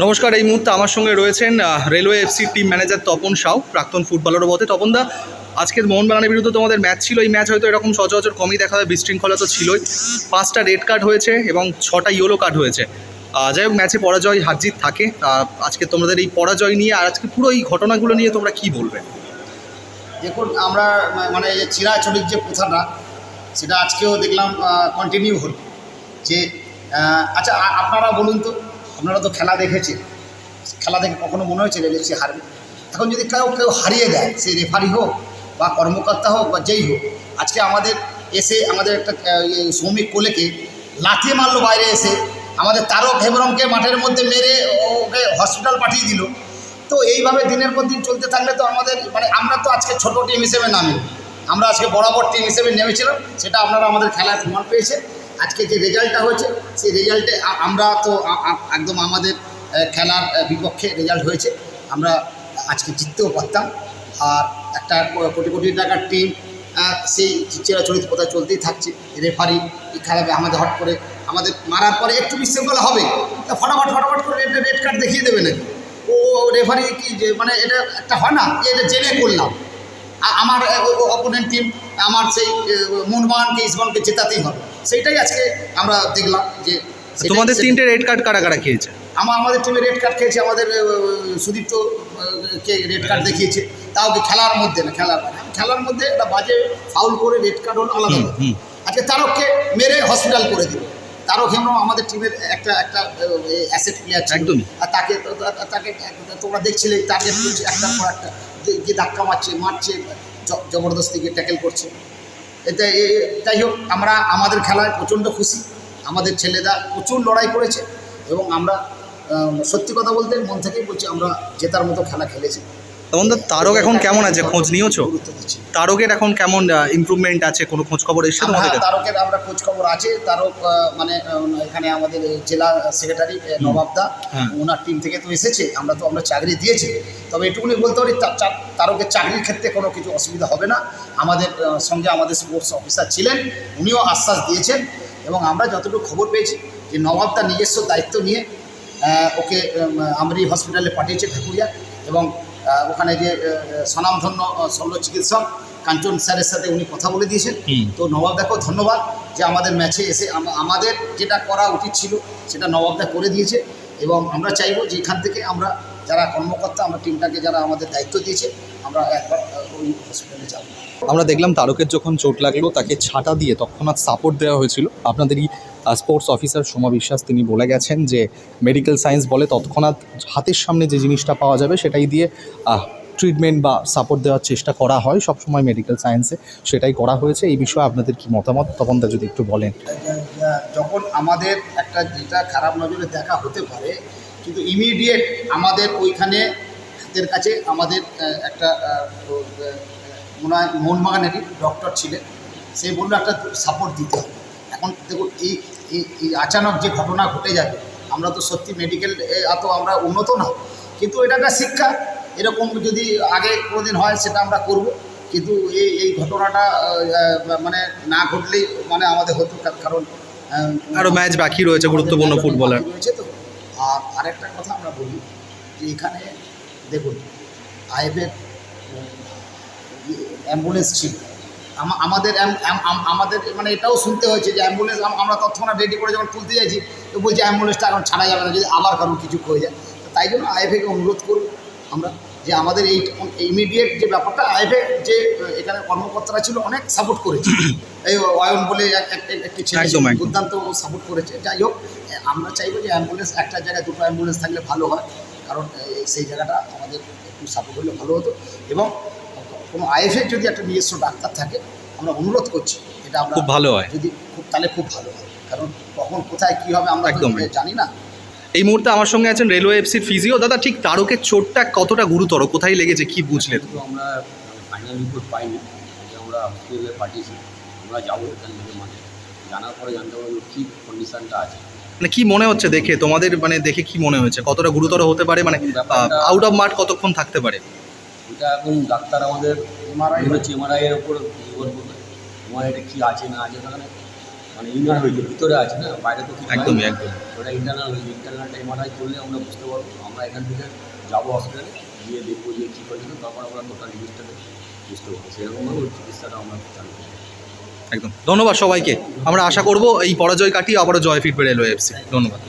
নমস্কার, এই মুহূর্তে আমার সঙ্গে রয়েছেন railway FC team manager Tapan Sau, প্রাক্তন ফুটবলারও বটে। তপনদা আজকের মোহনবাগানের বিরুদ্ধে তোমাদের ম্যাচ ছিল এই ম্যাচ হয়তো এরকম সচরাচর কমই দেখা হয় বিশৃঙ্খলা তো ছিলই। পাঁচটা রেড কার্ড হয়েছে এবং ছটা ইয়েলো কার্ড হয়েছে। যাই হোক ম্যাচে পরাজয় হারজিত থাকে। আজকে তোমাদের এই পরাজয় নিয়ে আর আজকে পুরো এই ঘটনাগুলো নিয়ে তোমরা কি বলবে? দেখুন, আমরা মানে এই চিরাচরিত যে প্রথাটা, সেটা আজকেও দেখলাম কন্টিনিউ হল। যে আচ্ছা আপনারা বলুন তো আপনারা তো খেলা দেখেছেন। খেলা দেখে কখনো মনে হয়েছে রেলেসি হারবে? এখন যদি কেউ কেউ হারিয়ে দেয় সে রেফারি হোক বা কর্মকর্তা হোক বা যেই হোক, আজকে আমাদের এসে আমাদের একটা ইয়ে শ্রমিক কোলেকে লাথি মারলো বাইরে এসে, আমাদের তারক হেমরমকে মাঠের মধ্যে মেরে ওকে হসপিটাল পাঠিয়ে দিল। তো এইভাবে দিনের পর দিন চলতে থাকলে তো আমাদের মানে আমরা তো আজকে ছোট টিম হিসেবে নামি। আমরা আজকে বরাবর টিম হিসেবে নেমেছিলাম, সেটা আপনারা আমাদের খেলার প্রমাণ পেয়েছে আজকে যে রেজাল্টটা হয়েছে, সেই রেজাল্টে আমরা তো একদম আমাদের খেলার বিপক্ষে রেজাল্ট হয়েছে। আমরা আজকে জিততেও পারতাম। আর একটা কোটি কোটি টাকার টিম সেই চিরাচরিত কথা চলতেই থাকছে। রেফারি খেলাবে আমাদের হট করে, আমাদের মারার পরে একটু বিশৃঙ্খলা হবে। তা ফটাফট ফটাফট করে রেড রেড কার্ড দেখিয়ে দেবে নাকি? ও রেফারি কি যে মানে এটা একটা হয় না এটা জেনে করলাম। আমার অপোনেন্ট টিম আমার সেই মনমানকে ইসমানকে জেতাতেই হবে। সেইটাই আজকে আমরা দেখলাম যে তোমাদের সেটাই- তিনটে রেড কার্ড কারা কারা খেয়েছে? আমার আমাদের টিমে রেড কার্ড খেয়েছে আমাদের সুদীপ্ত কে রেড কার্ড দেখিয়েছে। তাও কি খেলার মধ্যে না খেলার খেলার মধ্যে একটা বাজে ফাউল করে রেড কার্ড হলো আলাদা। আজকে তারককে মেরে হসপিটাল করে দিল। তারক হেমরম আমাদের টিমের একটা একটা অ্যাসেট প্লেয়ার ছিল। একদমই। আর তাকে তাকে তোমরা দেখছিলে করছে একটার পর একটা। যে- যে ধাক্কা মারছে মারছে জবরদস্তিকে ট্যাকেল করছে। এতে যাই হোক আমরা আমাদের খেলায় প্রচণ্ড খুশি। আমাদের ছেলেরা প্রচুর লড়াই করেছে এবং আমরা সত্যি কথা বলতে মন থেকেই বলছি আমরা জেতার মতো খেলা খেলেছি। তপনদা তারক এখন কেমন আছে? খোঁজ নিয়েছো? তারকের এখন কেমন ইমপ্রুভমেন্ট আছে? কোনো খোঁজ খবর এসছে তোমাদের হ্যাঁ, তারকের আমরা খোঁজ খবর আছে। তারক মানে এখানে আমাদের জেলা সেক্রেটারি নবাবদা হ্যাঁ। ওনার টিম থেকে তো এসেছে। আমরা তো আমরা চাকরি দিয়েছি। তবে এটুকুনি বলতে পারি তারকের চাকরির ক্ষেত্রে কোনো কিছু অসুবিধা হবে না। আমাদের সঙ্গে আমাদের স্পোর্টস অফিসার ছিলেন উনিও আশ্বাস দিয়েছেন এবং আমরা যতটুকু খবর পেয়েছি যে নবাব তার নিজস্ব দায়িত্ব নিয়ে ওকে আমরি হসপিটালে পাঠিয়েছে ঠাকুরিয়া এবং ওখানে যে স্বনামধন্য শল্য চিকিৎসক কাঞ্চন স্যারের সাথে উনি কথা বলে দিয়েছেন। তো নবাব দেখো ধন্যবাদ যে আমাদের ম্যাচে এসে আমাদের যেটা করা উচিত ছিল সেটা নবাবদা করে দিয়েছে এবং আমরা চাইব যে এখান থেকে আমরা যারা কর্মকর্তা আমরা টিমটাকে যারা আমাদের দায়িত্ব দিয়েছে আমরা একবার ওই হসপিটালে যাব। আমরা দেখলাম তারকের যখন চোট লাগল তাকে ছাটা দিয়ে তৎক্ষণাৎ সাপোর্ট দেওয়া হয়েছিল। আপনাদেরই স্পোর্টস অফিসার সোমা বিশ্বাস তিনি বলে গেছেন যে মেডিকেল সায়েন্স বলে তৎক্ষণাৎ হাতের সামনে যে জিনিসটা পাওয়া যাবে সেটাই দিয়ে ট্রিটমেন্ট বা সাপোর্ট দেওয়ার চেষ্টা করা হয়। সবসময় মেডিকেল সায়েন্সে সেটাই করা হয়েছে। এই বিষয়ে আপনাদের কি মতামত? তখন যদি একটু বলেন। যখন আমাদের একটা যেটা খারাপ নজরে দেখা হতে পারে কিন্তু ইমিডিয়েট আমাদের ওইখানে হাতের কাছে আমাদের একটা আহ, ও, আহ, মনে হয় মোহনবাগানেরই ডক্টর ছিলেন। সে বলল একটা সাপোর্ট দিতে হবে। এখন দেখুন এই এই- আচানক যে ঘটনা ঘটে যাবে আমরা তো সত্যি মেডিকেল এত আমরা উন্নত না। কিন্তু এটা একটা শিক্ষা। এরকম যদি আগে কোনোদিন হয় সেটা আমরা করব। কিন্তু এই এই ঘটনাটা মানে না ঘটলেই মানে আমাদের হতো। কারণ আরও ম্যাচ বাকি রয়েছে গুরুত্বপূর্ণ ফুটবলার রয়েছে তো। আর আরেকটা কথা আমরা বলি যে এখানে দেখুন আইভেট অ্যাম্বুলেন্স ছিল। আমাদের আমাদের মানে এটাও শুনতে হয়েছে যে অ্যাম্বুলেন্স আমরা তৎক্ষণাৎ রেডি করে যখন তুলতে যাচ্ছি, তো বলছি অ্যাম্বুলেন্সটা এখন ছাড়া যাবে না, যদি আবার কারণ কিছু হয়ে যায়। তাই জন্য আইএফএকে অনুরোধ করব আমরা। যে আমাদের এই ইমিডিয়েট যে ব্যাপারটা আইএফএ যে এখানে কর্মকর্তারা ছিল অনেক সাপোর্ট করেছে এই অয়ন বলে এক- এক- এক- একটি ছেলে। দুর্দান্ত সাপোর্ট করেছে যাই হোক আমরা চাইব যে অ্যাম্বুলেন্স একটা জায়গায় দুটো অ্যাম্বুলেন্স থাকলে ভালো হয় কারণ সেই জায়গাটা আমাদের একটু সাপোর্ট হলে ভালো হতো এবং কোনো আইএফএর যদি একটা নিজস্ব ডাক্তার থাকে আমরা অনুরোধ করছি এটা আমরা খুব ভালো হয়। যদি খুব তাহলে খুব ভালো হয় কারণ কখন কোথায় কী হবে আমরা একদম। জানি না এই মুহূর্তে আমার সঙ্গে আছেন রেলওয়ে এফসির ফিজিও। দাদা ঠিক তারকের চোটটা কতটা গুরুতর? কোথায় লেগেছে? কি বুঝলে আমরা ফাইনাল রিপোর্ট পাইনি। আমরা হসপিটালে পাঠিয়েছি আমরা যাব মাঠে। জানার পরে জানতে পারব কী কন্ডিশনটা আছে। মানে কি মনে হচ্ছে দেখে? তোমাদের মানে দেখে কি মনে হয়েছে? কতটা গুরুতর হতে পারে? মানে আউট অফ মাঠ কতক্ষণ থাকতে পারে? এটা এখন ডাক্তার আমাদের এমআরআই হচ্ছে এমআরআই এর উপর নির্ভর করবে। এমআরআইটা কী আছে না আছে সেখানে মানে ইনার হয়ে হয়েছে ভিতরে আছে না? বাইরে তো একদম একদমই একদম ওটা ইন্টারনাল হয়েছে ইন্টারনালটা এমআরআই করলে আমরা বুঝতে পারব। আমরা এখান থেকে যাব হসপিটালে গিয়ে দেখব যে কী করেছিল তারপর আমরা টোটাল জিনিসটাকে বুঝতে পারব। সেরকমভাবে ওই চিকিৎসাটা আমরা চালু করব। একদম। ধন্যবাদ সবাইকে। আমরা আশা করব এই পরাজয় কাটিয়ে আবারও জয় ফিরবে রেলওয়ে এফসি ধন্যবাদ।